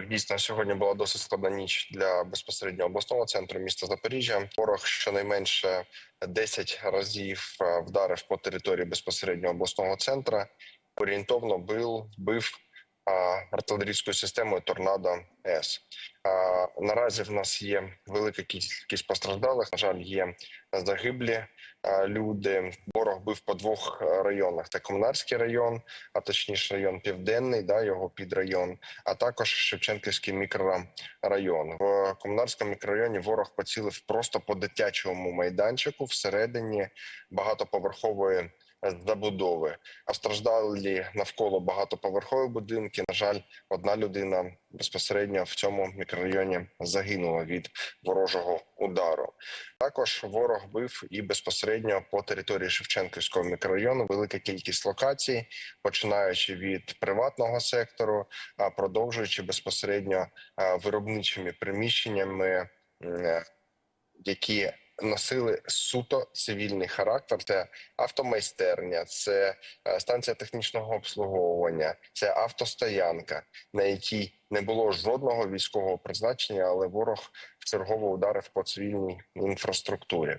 Дійсно, сьогодні була досить складна ніч для безпосередньо обласного центру міста Запоріжжя. Ворог щонайменше 10 разів е, вдарив по території безпосередньо обласного центру. Орієнтовно бив, бив артилерійською системою Торнадо С. Наразі в нас є велика кількість постраждалих. На жаль, є загиблі люди. Ворог бив по двох районах: це Комунарський район, а точніше район Південний, да його підрайон, а також Шевченківський мікрорайон. В комунарському мікрорайоні ворог поцілив просто по дитячому майданчику всередині багатоповерхової забудови. А страждалі навколо багатоповерхові будинки. На жаль, одна людина безпосередньо в цьому мікрорайоні загинула від ворожого удару. Також ворог бив і безпосередньо по території Шевченківського мікрорайону. Велика кількість локацій, починаючи від приватного сектору, а продовжуючи безпосередньо виробничими приміщеннями, які носили суто цивільний характер. Це автомайстерня, це е, станція технічного обслуговування, це автостоянка, на якій не було жодного військового призначення, але ворог вчергово ударив по цивільній інфраструктурі.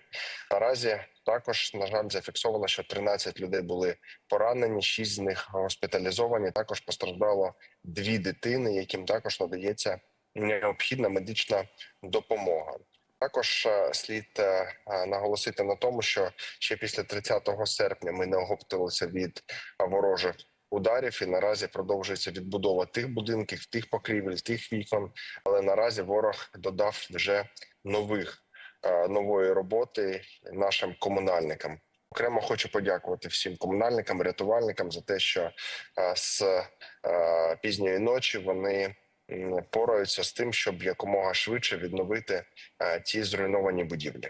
Наразі також на жаль зафіксовано, що 13 людей були поранені, 6 з них госпіталізовані. Також постраждало дві дитини, яким також надається необхідна медична допомога. Також е, слід е, е, наголосити на тому, що ще після 30 серпня ми не оговталися від ворожих ударів, і наразі продовжується відбудова тих будинків, тих покрівель, тих вікон. Але наразі ворог додав вже нових нової роботи нашим комунальникам. Окремо хочу подякувати всім комунальникам, рятувальникам за те, що з пізньої ночі вони пораються з тим, щоб якомога швидше відновити е, ті зруйновані будівлі.